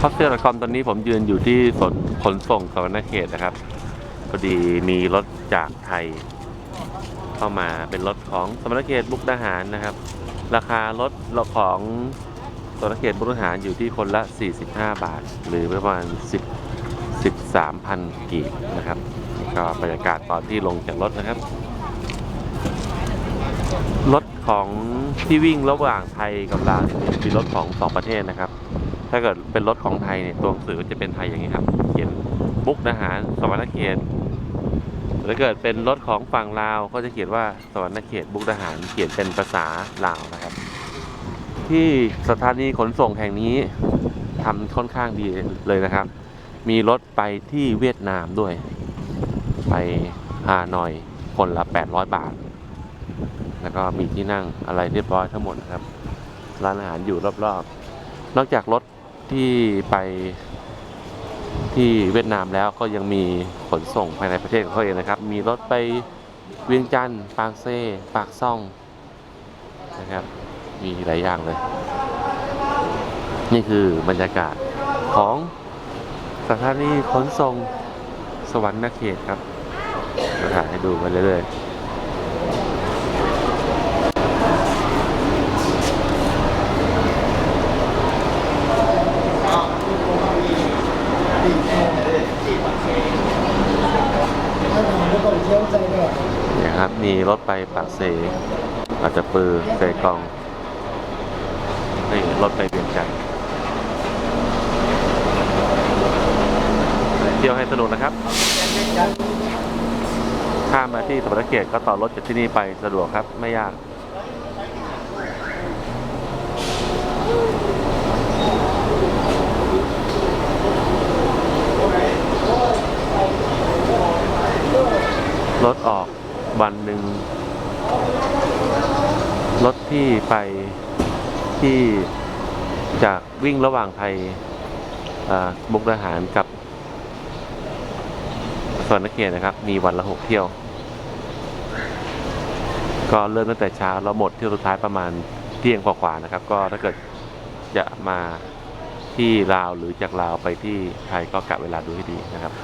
คอสเตอคอมตอนนี้ผมยืนอยู่ที่สนขนส่งสวรรณเขตนะครับพอดีมีรถจากไทย เข้ามาเป็นรถของสมรเขตบุกดาหารนะครับ ราคารถของสมรเขตบุกดาหารอยู่ที่คนละ 45 บาท หรือประมาณ 10 13,000กีบนะครับก็บรรยากาศตอนที่ลงจากรถนะครับรถของที่วิ่งระหว่างไทยกับลาวเป็นรถของสองประเทศนะครับ ถ้าเกิดเป็นรถของไทยเนี่ยตัวหนังสือจะเป็นไทยอย่างนี้ครับ เขียนบุกดาหารสวรรณเขตถ้าเกิดเป็นรถของฝั่งลาวก็จะเขียนว่าสวรรณเขตบุกดาหารเขียนเป็นภาษาลาวนะครับ ที่สถานีขนส่งแห่งนี้ทำค่อนข้างดีเลยนะครับ มีรถไปที่เวียดนามด้วย ไปฮานอยคนละ 800 บาท แล้วก็มีที่นั่งอะไรเรียบร้อยทั้งหมดนะครับ ร้านอาหารอยู่รอบๆ นอกจากรถ ที่ไปที่เวียดนามแล้วก็ยังมีขนส่งภายในประเทศของเขาเองนะครับ มีรถไปเวียงจันทร์ปากเซ่ปากซ่องนะครับ มีหลายอย่างเลย นี่คือบรรยากาศของสถานีขนส่งสวรรณเขตครับมาถ่ายให้ดูไปเรื่อยๆ เนี่ยครับ มีรถไปปากเซอาจจะปือเซกองนี่รถไปเวียงจันทร์เที่ยวให้สนุกนะครับ ข้ามมาที่สมรเกตก็ต่อรถจากที่นี่ไปสะดวกครับ ไม่ยาก รถออกวันหนึ่งรถที่ไปที่จากวิ่งระหว่างไทยอ่ามุกดาหารกับสวนนเขตนะครับ มีวันละหกเที่ยว ก็เริ่มตั้งแต่เช้าแล้วหมดเที่ยวสุดท้ายประมาณเที่ยงกว่าๆนะครับ ก็ถ้าเกิดจะมาที่ลาวหรือจากลาวไปที่ไทยก็กะเวลาดูให้ดีนะครับ